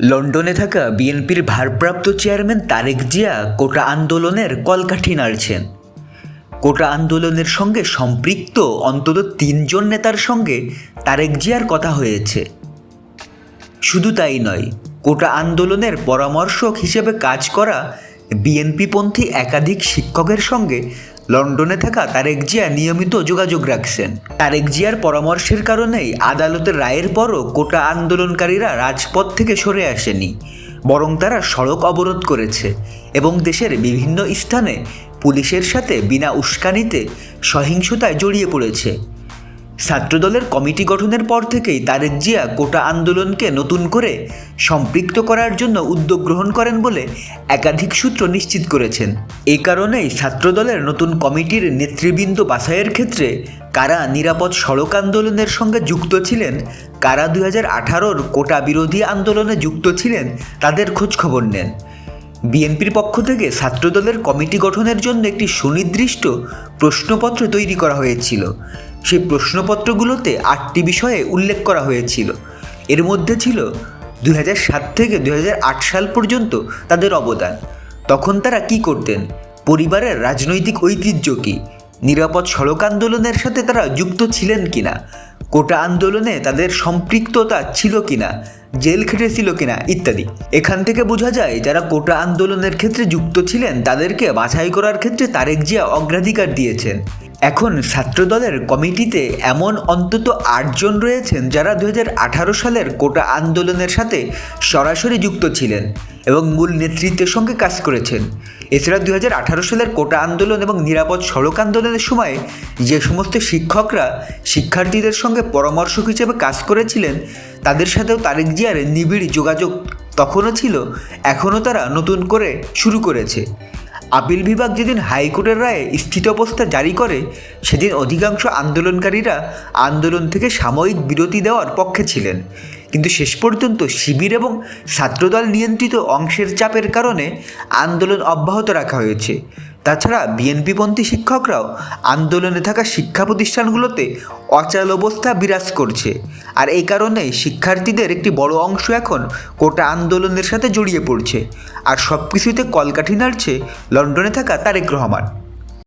লন্ডনে থাকা বিএনপির ভারপ্রাপ্ত চেয়ারম্যান তারেক জিয়া কোটা আন্দোলনের কলকাঠি নাড়ছেন। কোটা আন্দোলনের সঙ্গে সম্পৃক্ত অন্তত তিনজন নেতার সঙ্গে তারেক জিয়ার কথা হয়েছে। শুধু তাই নয়, কোটা আন্দোলনের পরামর্শক হিসেবে কাজ করা বিএনপিপন্থী একাধিক শিক্ষকের সঙ্গে লন্ডনে থাকা তারেক জিয়া নিয়মিত যোগাযোগ রাখছেন। তারেক জিয়ার পরামর্শের কারণেই আদালতের রায়ের পরও কোটা আন্দোলনকারীরা রাজপথ থেকে সরে আসেনি, বরং তারা সড়ক অবরোধ করেছে এবং দেশের বিভিন্ন স্থানে পুলিশের সাথে বিনা উস্কানিতে সহিংসতায় জড়িয়ে পড়েছে। ছাত্রদলের কমিটি গঠনের পর থেকেই তারেক জিয়া কোটা আন্দোলনকে নতুন করে সম্পৃক্ত করার জন্য উদ্যোগ গ্রহণ করেন বলে একাধিক সূত্র নিশ্চিত করেছেন। এই কারণেই ছাত্রদলের নতুন কমিটির নেতৃবৃন্দ বাছাইয়ের ক্ষেত্রে কারা নিরাপদ সড়ক আন্দোলনের সঙ্গে যুক্ত ছিলেন, কারা দুই হাজার আঠারোর কোটা বিরোধী আন্দোলনে যুক্ত ছিলেন তাদের খোঁজখবর নেন। বিএনপির পক্ষ থেকে ছাত্রদলের কমিটি গঠনের জন্য একটি সুনির্দিষ্ট প্রশ্নপত্র তৈরি করা হয়েছিল। সেই প্রশ্নপত্রগুলোতে আটটি বিষয়ে উল্লেখ করা হয়েছিল। এর মধ্যে ছিল দুই সাত থেকে দু হাজার আট সাল পর্যন্ত তাদের অবদান। তখন তারা কি করতেন? পরিবারের রাজনৈতিক ঐতিহ্য কী? নিরাপদ সড়ক আন্দোলনের সাথে তারা যুক্ত ছিলেন কিনা? কোটা আন্দোলনে তাদের সম্পৃক্ততা ছিল কিনা? জেল খেটেছিল কিনা? ইত্যাদি। এখান থেকে বোঝা যায়, যারা কোটা আন্দোলনের ক্ষেত্রে যুক্ত ছিলেন, তাদেরকে বাছাই করার ক্ষেত্রে তারেক জিয়া অগ্রাধিকার দিয়েছেন। এখন ছাত্রদলের কমিটিতে এমন অন্তত আটজন রয়েছেন যারা দু হাজার আঠারো সালের কোটা আন্দোলনের সাথে সরাসরি যুক্ত ছিলেন এবং মূল নেতৃত্বের সঙ্গে কাজ করেছেন। এছাড়া দু হাজার আঠারো সালের কোটা আন্দোলন এবং নিরাপদ সড়ক আন্দোলনের সময় যে সমস্ত শিক্ষকরা শিক্ষার্থীদের সঙ্গে পরামর্শক হিসেবে কাজ করেছিলেন, তাদের সাথেও তারেক জিয়ার নিবিড় যোগাযোগ তখনও ছিল, এখনও তারা নতুন করে শুরু করেছে। আপিল বিভাগ যেদিন হাইকোর্টের রায়ে স্থিত অবস্থা জারি করে, সেদিন অধিকাংশ আন্দোলনকারীরা আন্দোলন থেকে সাময়িক বিরতি দেওয়ার পক্ষে ছিলেন। কিন্তু শেষ পর্যন্ত শিবির এবং ছাত্রদল নিয়ন্ত্রিত অংশের চাপের কারণে আন্দোলন অব্যাহত রাখা হয়েছে। তাছাড়া বিএনপিপন্থী শিক্ষকরাও আন্দোলনে থাকা শিক্ষা প্রতিষ্ঠানগুলোতে অচল অবস্থা বিরাজ করছে। আর এই কারণে শিক্ষার্থীদের একটি বড় অংশ এখন কোটা আন্দোলনের সাথে জড়িয়ে পড়ছে। আর সব কিছুতে কলকাঠি নাড়ছে লন্ডনে থাকা তারেক রহমান।